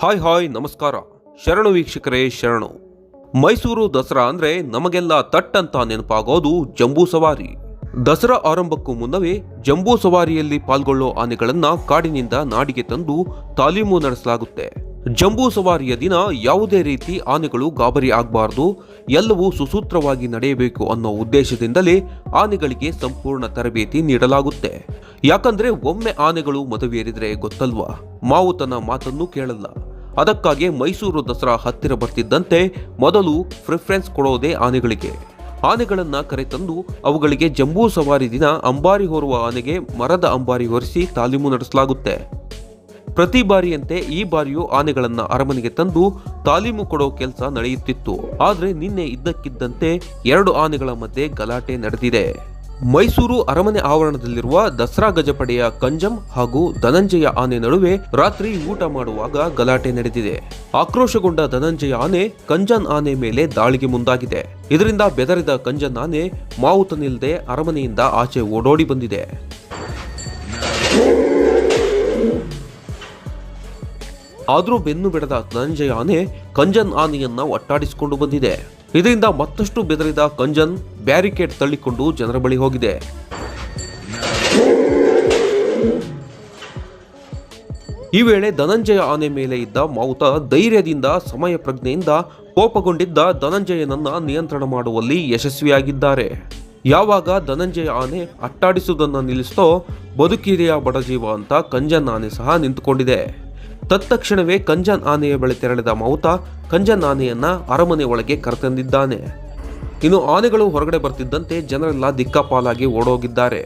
Hi hi, ನಮಸ್ಕಾರ. ಶರಣು ವೀಕ್ಷಕರೇ, ಶರಣು. ಮೈಸೂರು ದಸರಾ ಅಂದ್ರೆ ನಮಗೆಲ್ಲ ತಟ್ಟಂತ ನೆನಪಾಗೋದು ಜಂಬೂ ಸವಾರಿ. ದಸರಾ ಆರಂಭಕ್ಕೂ ಮುನ್ನವೇ ಜಂಬೂ ಸವಾರಿಯಲ್ಲಿ ಪಾಲ್ಗೊಳ್ಳೋ ಆನೆಗಳನ್ನ ಕಾಡಿನಿಂದ ನಾಡಿಗೆ ತಂದು ತಾಲೀಮು ನಡೆಸಲಾಗುತ್ತೆ. ಜಂಬೂ ಸವಾರಿಯ ದಿನ ಯಾವುದೇ ರೀತಿ ಆನೆಗಳು ಗಾಬರಿ ಆಗಬಾರದು, ಎಲ್ಲವೂ ಸುಸೂತ್ರವಾಗಿ ನಡೆಯಬೇಕು ಅನ್ನೋ ಉದ್ದೇಶದಿಂದಲೇ ಆನೆಗಳಿಗೆ ಸಂಪೂರ್ಣ ತರಬೇತಿ ನೀಡಲಾಗುತ್ತೆ. ಯಾಕಂದ್ರೆ ಒಮ್ಮೆ ಆನೆಗಳು ಮದುವೇರಿದ್ರೆ ಗೊತ್ತಲ್ವಾ? ಮಾವು ತನ್ನ ಮಾತನ್ನು ಕೇಳಲ್ಲ. ಅದಕ್ಕಾಗಿ ಮೈಸೂರು ದಸರಾ ಹತ್ತಿರ ಬರ್ತಿದ್ದಂತೆ ಮೊದಲು ಪ್ರಿಫರೆನ್ಸ್ ಕೊಡೋದೇ ಆನೆಗಳಿಗೆ. ಆನೆಗಳನ್ನು ಕರೆತಂದು ಅವುಗಳಿಗೆ ಜಂಬೂ ಸವಾರಿ ದಿನ ಅಂಬಾರಿ ಹೊರುವ ಆನೆಗೆ ಮರದ ಅಂಬಾರಿ ಹೊರಿಸಿ ತಾಲೀಮು ನಡೆಸಲಾಗುತ್ತೆ. ಪ್ರತಿ ಬಾರಿಯಂತೆ ಈ ಬಾರಿಯೂ ಆನೆಗಳನ್ನು ಅರಮನೆಗೆ ತಂದು ತಾಲೀಮು ಕೊಡೋ ಕೆಲಸ ನಡೆಯುತ್ತಿತ್ತು. ಆದರೆ ನಿನ್ನೆ ಇದ್ದಕ್ಕಿದ್ದಂತೆ ಎರಡು ಆನೆಗಳ ಮಧ್ಯೆ ಗಲಾಟೆ ನಡೆದಿದೆ. ಮೈಸೂರು ಅರಮನೆ ಆವರಣದಲ್ಲಿರುವ ದಸರಾ ಗಜಪಡೆಯ ಕಂಜಂ ಹಾಗೂ ಧನಂಜಯ ಆನೆ ನಡುವೆ ರಾತ್ರಿ ಊಟ ಮಾಡುವಾಗ ಗಲಾಟೆ ನಡೆದಿದೆ. ಆಕ್ರೋಶಗೊಂಡ ಧನಂಜಯ ಆನೆ ಕಂಜನ್ ಆನೆ ಮೇಲೆ ದಾಳಿಗೆ ಮುಂದಾಗಿದೆ. ಇದರಿಂದ ಬೆದರಿದ ಕಂಜನ್ ಆನೆ ಮಾವುತ ನಿಲ್ಲದೆ ಅರಮನೆಯಿಂದ ಆಚೆ ಓಡೋಡಿ ಬಂದಿದೆ. ಆದರೂ ಬೆನ್ನು ಬಿಡದ ಧನಂಜಯ ಆನೆ ಕಂಜನ್ ಆನೆಯನ್ನ ಒಟ್ಟಾಡಿಸಿಕೊಂಡು ಬಂದಿದೆ. ಇದರಿಂದ ಮತ್ತಷ್ಟು ಬೆದರಿದ ಕಂಜನ್ ಬ್ಯಾರಿಕೇಡ್ ತಳ್ಳಿಕೊಂಡು ಜನರ ಬಳಿ ಹೋಗಿದೆ. ಈ ವೇಳೆ ಧನಂಜಯ ಆನೆ ಮೇಲೆ ಇದ್ದ ಮಾವುತ ಧೈರ್ಯದಿಂದ ಸಮಯ ಪ್ರಜ್ಞೆಯಿಂದ ಕೋಪಗೊಂಡಿದ್ದ ಧನಂಜಯನನ್ನ ನಿಯಂತ್ರಣ ಮಾಡುವಲ್ಲಿ ಯಶಸ್ವಿಯಾಗಿದ್ದಾರೆ. ಯಾವಾಗ ಧನಂಜಯ ಆನೆ ಅಟ್ಟಾಡಿಸುವುದನ್ನು ನಿಲ್ಲಿಸ್ತೋ ಬದುಕಿದೆಯ ಬಡಜೀವ ಅಂತ ಕಂಜನ್ ಆನೆ ಸಹ ನಿಂತುಕೊಂಡಿದೆ. ತತ್ತಕ್ಷಣವೇ ಕಂಜನ್ ಆನೆಯ ಬಳಿ ತೆರಳಿದ ಮೌತ ಕಂಜನ್ ಆನೆಯನ್ನ ಅರಮನೆ ಒಳಗೆ ಕರೆತಂದಿದ್ದಾನೆ. ಇನ್ನು ಆನೆಗಳು ಹೊರಗಡೆ ಬರ್ತಿದ್ದಂತೆ ಜನರೆಲ್ಲ ದಿಕ್ಕಾಪಾಲಾಗಿ ಓಡೋಗಿದ್ದಾರೆ.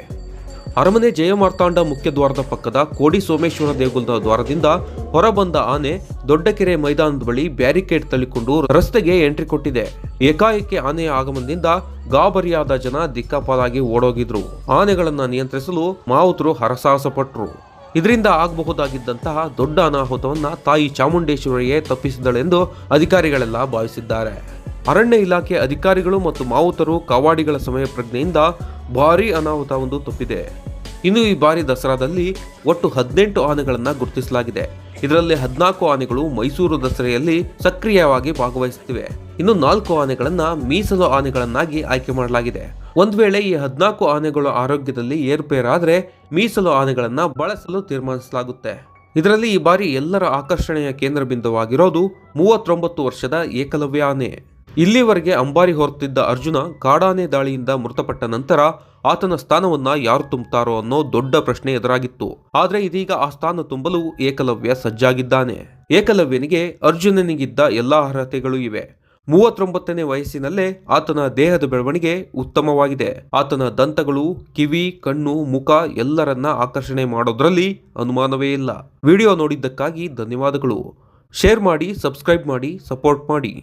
ಅರಮನೆ ಜಯಮಾರ್ತಾಂಡ ಮುಖ್ಯ ದ್ವಾರದ ಪಕ್ಕದ ಕೋಡಿ ಸೋಮೇಶ್ವರ ದೇಗುಲದ ದ್ವಾರದಿಂದ ಹೊರಬಂದ ಆನೆ ದೊಡ್ಡಕೆರೆ ಮೈದಾನದ ಬಳಿ ಬ್ಯಾರಿಕೇಡ್ ತಳ್ಳಿಕೊಂಡು ರಸ್ತೆಗೆ ಎಂಟ್ರಿ ಕೊಟ್ಟಿದೆ. ಏಕಾಏಕಿ ಆನೆಯ ಆಗಮನದಿಂದ ಗಾಬರಿಯಾದ ಜನ ದಿಕ್ಕಾಪಾಲಾಗಿ ಓಡೋಗಿದ್ರು. ಆನೆಗಳನ್ನ ನಿಯಂತ್ರಿಸಲು ಮಾವುತರು ಹರಸಾಹಸ ಪಟ್ರು ಇದರಿಂದ ಆಗಬಹುದಾಗಿದ್ದಂತಹ ದೊಡ್ಡ ಅನಾಹುತವನ್ನು ತಾಯಿ ಚಾಮುಂಡೇಶ್ವರಿಯೇ ತಪ್ಪಿಸಿದಳೆಂದು ಅಧಿಕಾರಿಗಳೆಲ್ಲ ಭಾವಿಸಿದ್ದಾರೆ. ಅರಣ್ಯ ಇಲಾಖೆ ಅಧಿಕಾರಿಗಳು ಮತ್ತು ಮಾವುತರು ಕಾವಾಡಿಗಳ ಸಮಯ ಪ್ರಜ್ಞೆಯಿಂದ ಭಾರೀ ಅನಾಹುತ ಒಂದು ತಪ್ಪಿದೆ. ಇನ್ನು ಈ ಬಾರಿ ದಸರಾದಲ್ಲಿ ಒಟ್ಟು ಹದಿನೆಂಟು ಆನೆಗಳನ್ನು ಗುರುತಿಸಲಾಗಿದೆ. ಇದರಲ್ಲಿ ಹದಿನಾಲ್ಕು ಆನೆಗಳು ಮೈಸೂರು ದಸರೆಯಲ್ಲಿ ಸಕ್ರಿಯವಾಗಿ ಭಾಗವಹಿಸುತ್ತಿವೆ. ಇನ್ನು ನಾಲ್ಕು ಆನೆಗಳನ್ನು ಮೀಸಲು ಆನೆಗಳನ್ನಾಗಿ ಆಯ್ಕೆ ಮಾಡಲಾಗಿದೆ. ಒಂದ್ ವೇಳೆ ಈ ಹದಿನಾಲ್ಕು ಆನೆಗಳ ಆರೋಗ್ಯದಲ್ಲಿ ಏರ್ಪೇರಾದರೆ ಮೀಸಲು ಆನೆಗಳನ್ನು ಬಳಸಲು ತೀರ್ಮಾನಿಸಲಾಗುತ್ತೆ. ಇದರಲ್ಲಿ ಈ ಬಾರಿ ಎಲ್ಲರ ಆಕರ್ಷಣೆಯ ಕೇಂದ್ರ ಬಿಂದುವಾಗಿರೋದು ಮೂವತ್ತೊಂಬತ್ತು ವರ್ಷದ ಏಕಲವ್ಯ ಆನೆ. ಇಲ್ಲಿವರೆಗೆ ಅಂಬಾರಿ ಹೊರತಿದ್ದ ಅರ್ಜುನ ಕಾಡಾನೆ ದಾಳಿಯಿಂದ ಮೃತಪಟ್ಟ ನಂತರ ಆತನ ಸ್ಥಾನವನ್ನ ಯಾರು ತುಂಬುತ್ತಾರೋ ಅನ್ನೋ ದೊಡ್ಡ ಪ್ರಶ್ನೆ ಎದುರಾಗಿತ್ತು. ಆದರೆ ಇದೀಗ ಆ ಸ್ಥಾನ ತುಂಬಲು ಏಕಲವ್ಯ ಸಜ್ಜಾಗಿದ್ದಾನೆ. ಏಕಲವ್ಯನಿಗೆ ಅರ್ಜುನನಿಗಿದ್ದ ಎಲ್ಲಾ ಅರ್ಹತೆಗಳು ಇವೆ. ಮೂವತ್ತೊಂಬತ್ತನೇ ವಯಸ್ಸಿನಲ್ಲೇ ಆತನ ದೇಹದ ಬೆಳವಣಿಗೆ ಉತ್ತಮವಾಗಿದೆ. ಆತನ ದಂತಗಳು, ಕಿವಿ, ಕಣ್ಣು, ಮುಖ ಎಲ್ಲರನ್ನ ಆಕರ್ಷಣೆ ಮಾಡೋದ್ರಲ್ಲಿ ಅನುಮಾನವೇ ಇಲ್ಲ. ವಿಡಿಯೋ ನೋಡಿದ್ದಕ್ಕಾಗಿ ಧನ್ಯವಾದಗಳು. ಶೇರ್ ಮಾಡಿ, ಸಬ್ಸ್ಕ್ರೈಬ್ ಮಾಡಿ, ಸಪೋರ್ಟ್ ಮಾಡಿ.